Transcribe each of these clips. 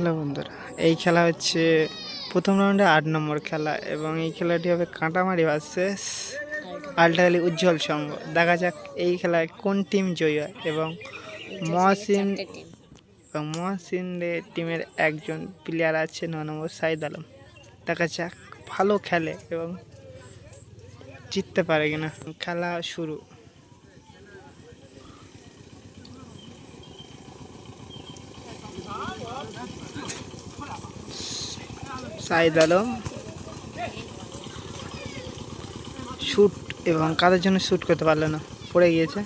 Hello বন্ধুরা এই খেলা হচ্ছে প্রথম রাউন্ডে আট নম্বর খেলা এবং এই খেলাটি হবে কাঁটামারি ভার্সেস আলটালি উজ্জ্বল সংঘ। দেখা যাক এই খেলায় কোন টিম জয়ী হয় এবং মহসিন এবং মহসিনের টিমের একজন প্লেয়ার আছে ন নম্বর সাইদ আলম। দেখা যাক ভালো খেলে এবং জিততে পারে কিনা। খেলা শুরু। সাইদ আলম শ্যুট এবং কাদের জন্য শ্যুট করতে পারল না? পড়ে গিয়েছে।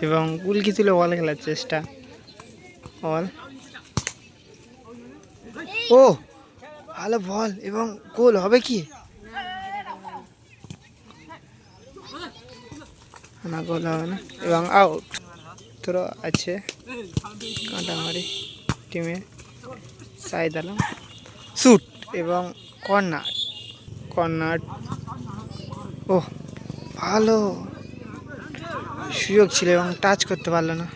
এবং উল্কি ছিল? বল খেলার চেষ্টা। বল ও! ভালো বল এবং গোল হবে কি? না হবে না এবং আউট থ্রো আছে কাঁটামারি টিমে সাইদ আলম শুট এবং কর্নার কর্নার ও ভালো সুযোগ ছিল এবং টাচ করতে পারল না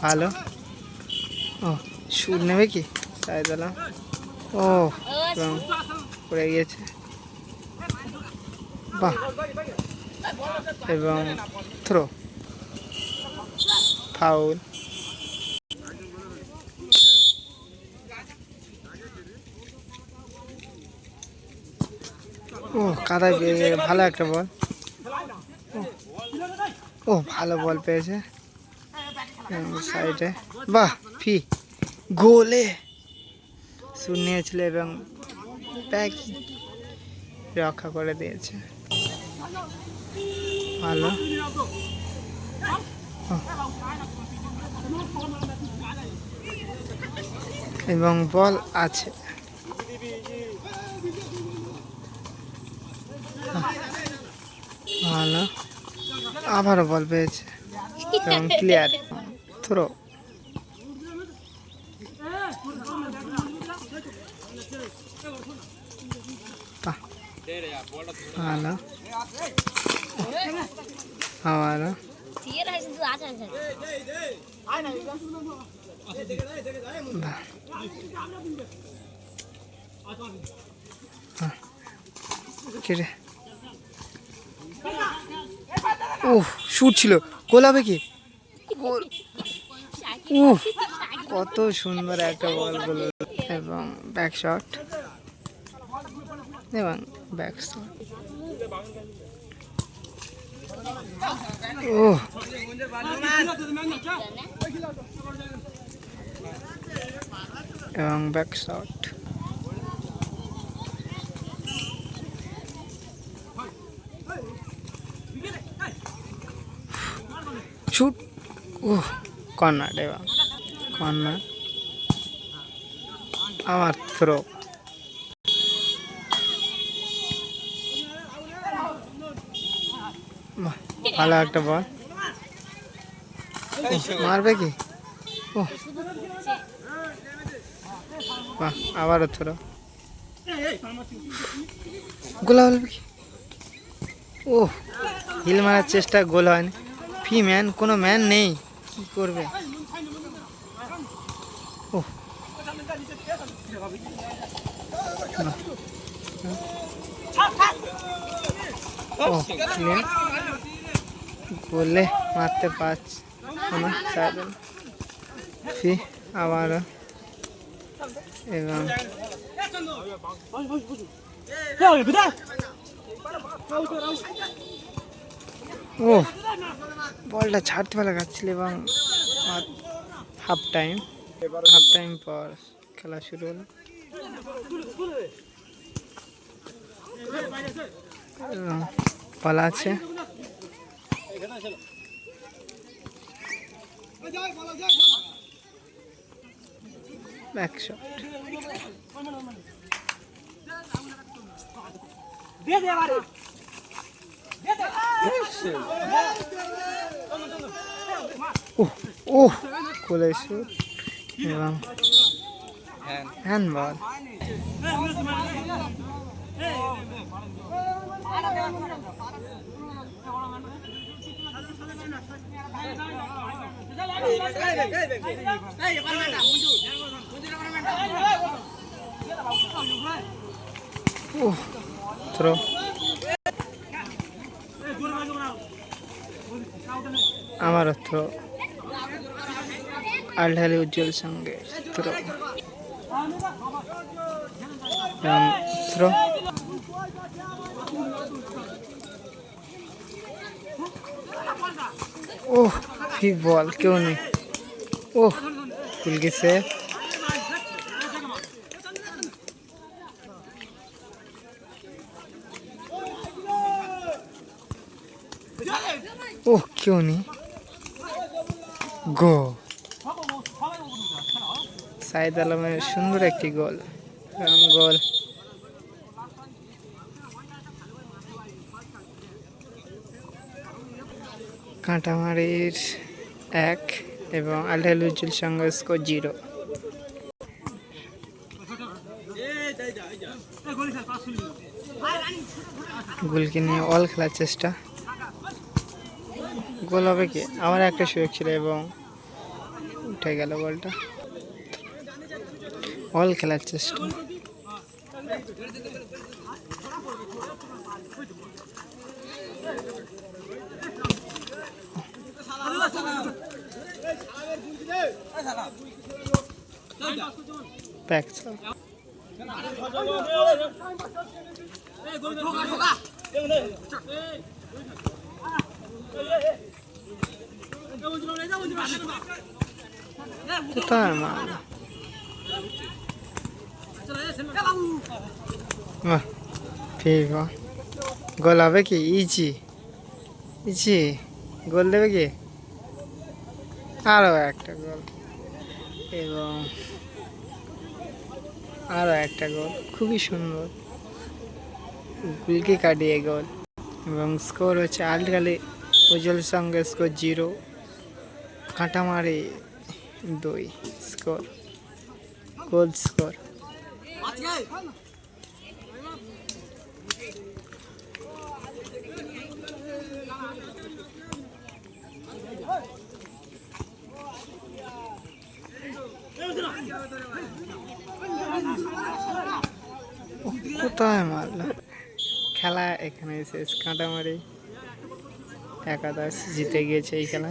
ভালো ও শুট নেবে কি সাইদ আলম ও পড়ে গিয়েছে। বাহ। এবং থ্রো ফাউল ও, কাদায় পেয়ে ভালো একটা বল। ও ভালো বল পেয়েছে। সাইডে বাহ, ফি। গোলে। শুট নিয়েছিল এবং ব্যাগ রক্ষা করে দিয়েছে। ভালো। এবং বল আছে। ভালো। আবারও বল পেয়েছে। এবং ক্লিয়ার থ্রো হয়। হ্যাঁ। শুট ছিল গোল হবে কি কত সুন্দর একটা বলগুলো এবং ব্যাক শট এবং ব্যাক শট ও এবং ব্যাক শট শুট ও কর্নার এবং কর্নার। আমার থ্রো ভালো একটা বল মারবে কি ও বাহ আবারও থ্রো গোলা বলবে কি ও হিল মারার চেষ্টা গোল হয়নি ফি ম্যান কোনো ম্যান নেই কি করবে ও বাহ। ও clear। বললে মারতে পারছি না সাইডে ফি আবার এবং ও, বলটা ছাড়তে পারা যাচ্ছিল এবং হাফ টাইম। হাফ টাইম পর খেলা শুরু হলো। বল আছে। ব্যাক শট শুট এবং হ্যান্ডবল উহ থ্রো আমারও থ্রো আলঢালি উজ্জ্বল সঙ্গে থ্রো থ্রো ওহ ফি বল কেউ নেই ওহ ভুল গেছে ওহ কেউ নেই গো সাইদ আলমের সুন্দর একটি গোল। রাম গোল। কাঁটামারির এক এবং আলহাল উজ্জ্বল সঙ্গে স্কোর জিরো গোলকে নিয়ে অল খেলার চেষ্টা। গোল হবে কি? আমার একটা সুযোগ ছিল এবং উঠে গেল বলটা। অল খেলার চেষ্টা। কোথায় মার বাহ ঠিক গোল হবে কি? ইজি। ইজি। গোল দেবে কি? আরও একটা গোল। এবং আরও একটা গোল। খুবই সুন্দর। গুলকি কাটিয়ে গোল। এবং স্কোর হচ্ছে আলগালি উজ্জ্বল সঙ্গে স্কোর জিরো। কাঁটামারি দুই স্কোর। Goal score. কোথায় মারল খেলা এখানে শেষ কাঁটামারি। একাদশ জিতে গিয়েছে এই খেলা